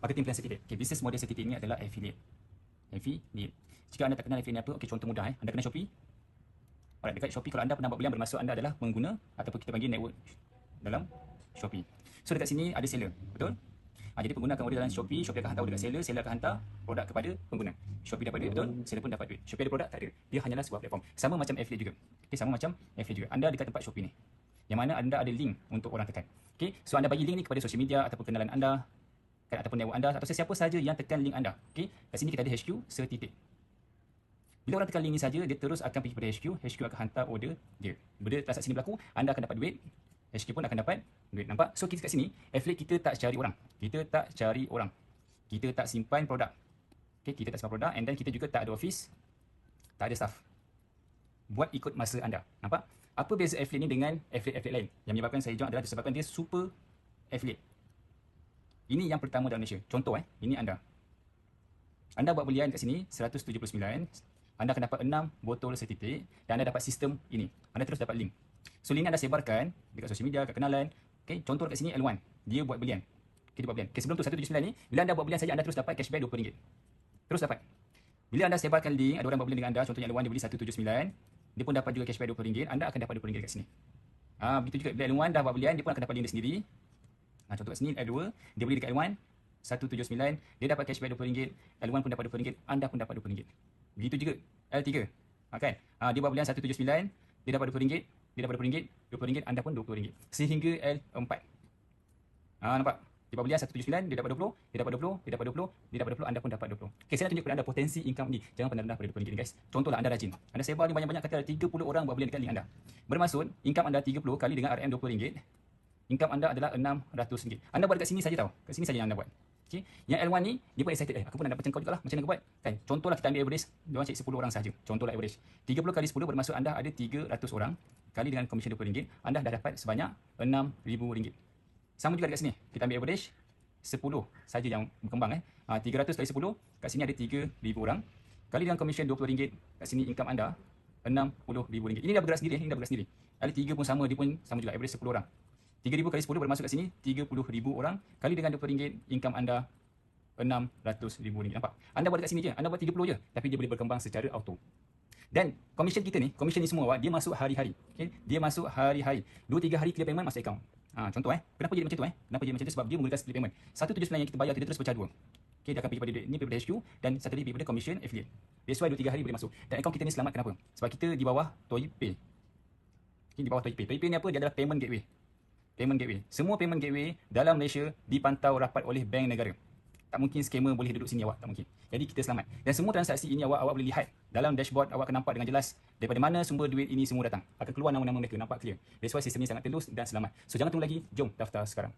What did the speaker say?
Marketing plan certificate. Okay, business model certificate ini adalah affiliate. Affiliate. Jika anda tak kenal affiliate apa, okey contoh mudah eh. Anda kenal Shopee? Alright, dekat Shopee kalau anda pernah buat belian bermaksud anda adalah pengguna ataupun kita panggil network dalam Shopee. So dekat sini ada seller, betul? Ha, jadi pengguna akan order dalam Shopee, Shopee akan hantar order dekat seller, seller akan hantar produk kepada pengguna. Shopee dapat duit, betul? Seller pun dapat duit. Shopee ada produk? Tak ada. Dia hanyalah sebuah platform. Sama macam affiliate juga. Okay, sama macam affiliate juga. Anda dekat tempat Shopee ni. Yang mana anda ada link untuk orang tekan. Okay, so anda bagi link ni kepada social media ataupun kenalan anda kan, ataupun network anda atau sesiapa saja yang tekan link anda. Okay, kat sini kita ada HQ setitik. Bila orang tekan link ni saja, dia terus akan pergi kepada HQ. HQ akan hantar order dia. Bila transaksi ni berlaku, anda akan dapat duit. HQ pun akan dapat duit. Nampak? So kita kat sini, affiliate kita tak cari orang. Kita tak cari orang. Kita tak simpan produk. Okay, kita tak simpan produk and then kita juga tak ada office. Tak ada staff. Buat ikut masa anda. Nampak? Apa beza affiliate ni dengan affiliate-affiliate lain? Yang menyebabkan saya join adalah disebabkan dia super affiliate. Ini yang pertama dalam Malaysia. Contoh eh, ini anda. Anda buat belian kat sini 179 anda akan dapat 6 botol sertifikat dan anda dapat sistem ini. Anda terus dapat link. So link anda sebarkan dekat sosial media, kat kenalan. Okay, contoh dekat sini L1. Dia buat belian. Okay, buat belian. Okay, sebelum tu 179 ni, bila anda buat belian saja anda terus dapat cashback RM20. Terus dapat. Bila anda sebarkan link, ada orang buat belian dengan anda, contohnya L1 dia beli 179, dia pun dapat juga cashback RM20, anda akan dapat RM20 dekat sini. Ah, begitu juga bila L1 dah buat belian, dia pun akan dapat link dia sendiri. Nah, contoh kat sini L2, dia beli dekat L1, 179, dia dapat cashback RM20, L1 pun dapat RM20, anda pun dapat RM20. Begitu juga L3. Ha, kan? Ha, dia buat belian 179, dia dapat RM20, dia dapat RM20, RM20, anda pun RM20. Sehingga L4. Ha, nampak? Dia buat belian 179, dia dapat 20, dia dapat 20, dia dapat 20, dia dapat 20, anda pun dapat 20. Okay, saya nak tunjuk kepada anda potensi income ni. Jangan pandang rendah pada RM20 ni guys. Contohlah anda rajin. Anda sebar ni banyak-banyak kata ada 30 orang buat belian dekat link anda. Bermaksud, income anda 30 kali dengan RM RM20. Income anda adalah RM600. Anda buat dekat sini saja tau. Kat sini saja yang anda buat. Okay. Yang L1 ni, dia pun excited. Eh, aku pun nak dapat cengkau juga lah. Macam mana aku buat? Kan? Contohlah kita ambil average. Dia orang cek 10 orang saja. Contohlah average. 30 kali 10 bermaksud anda ada 300 orang. Kali dengan komisen RM20, anda dah dapat sebanyak RM6,000. Sama juga dekat sini. Kita ambil average. 10 saja yang berkembang. Eh. Ha, 300 kali 10, kat sini ada 3,000 orang. Kali dengan komisen RM20, kat sini income anda RM60,000. Ini dah bergerak sendiri. Eh. Ini dah bergerak sendiri. Kali 3 pun sama. Dia pun sama juga. Average 10 orang. 3000 kali 10 bermasuk kat sini 30000 orang kali dengan RM20 income anda RM600,000 nampak anda buat dekat sini je anda buat 30 je tapi dia boleh berkembang secara auto dan komisen kita ni komisen ni semua awak dia masuk hari-hari okey dia masuk hari-hari 2 3 hari clear payment masuk akaun ha contoh eh kenapa jadi macam tu eh kenapa jadi macam tu sebab dia menggunakan split payment 179 yang kita bayar kita terus pecah dua Okay, dia akan pergi pada duit. Ini pergi pada HQ dan satu lagi pergi pada commission affiliate. That's why 2-3 hari boleh masuk. Dan akaun kita ni selamat kenapa? Sebab kita di bawah Toypay. Okay, di bawah Toypay. Toypay ni apa? Dia adalah payment gateway payment gateway. Semua payment gateway dalam Malaysia dipantau rapat oleh bank negara. Tak mungkin scammer boleh duduk sini awak, tak mungkin. Jadi kita selamat. Dan semua transaksi ini awak awak boleh lihat dalam dashboard awak akan nampak dengan jelas daripada mana sumber duit ini semua datang. Akan keluar nama-nama mereka, nampak clear. That's why sistem ini sangat telus dan selamat. So jangan tunggu lagi, jom daftar sekarang.